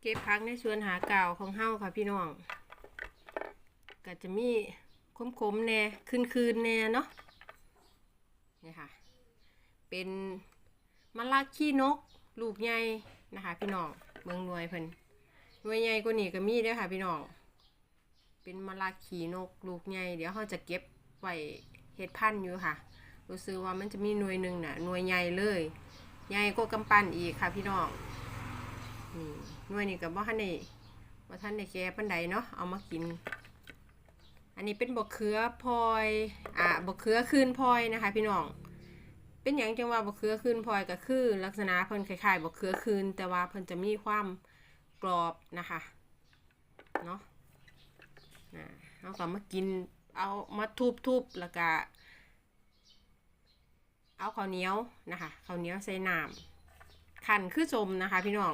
เก็บพักในสวนหาเก่าของเฮาค่ะพี่น้องก็จะมีคมๆแน่คืนๆแน่เนาะนี่ค่ะ เป็นมะละขี้นก ลูกใหญ่นะคะ พี่น้องเมืองนวยเพิ่นนวยใหญ่กว่านี้ก็มีด้วยค่ะ พี่น้องเป็นมะละขี้นก ลูกใหญ่เดี๋ยวเขาจะเก็บไว้เฮ็ดพันธุ์อยู่ค่ะ รู้สึกว่ามันจะมีหน่วยหนึ่งน่ะหน่วยใหญ่เลย ใหญ่กว่ากำปั้นอีกค่ะพี่น้อง นี่หน่วยนี้กับว่าท่านได้ว่าท่านได้แก่ปันใดเนาะเอามากิน อันนี้เป็นบกเขือพลอยอ่าบกเขือคืนพลอยนะคะ พี่น้องเป็นอย่างจังว่าบกเขือคืนพลอยก็คือ ลักษณะเพิ่นคล้ายๆบกเขือคืน แต่ว่าเพิ่นจะมีความกรอบนะคะเนาะเอาก็มากินเอามาทุบๆแล้วก็เอาข้าวเหนียวนะคะข้าวเหนียวใส่น้ำขันคือสมนะคะ พี่น้อง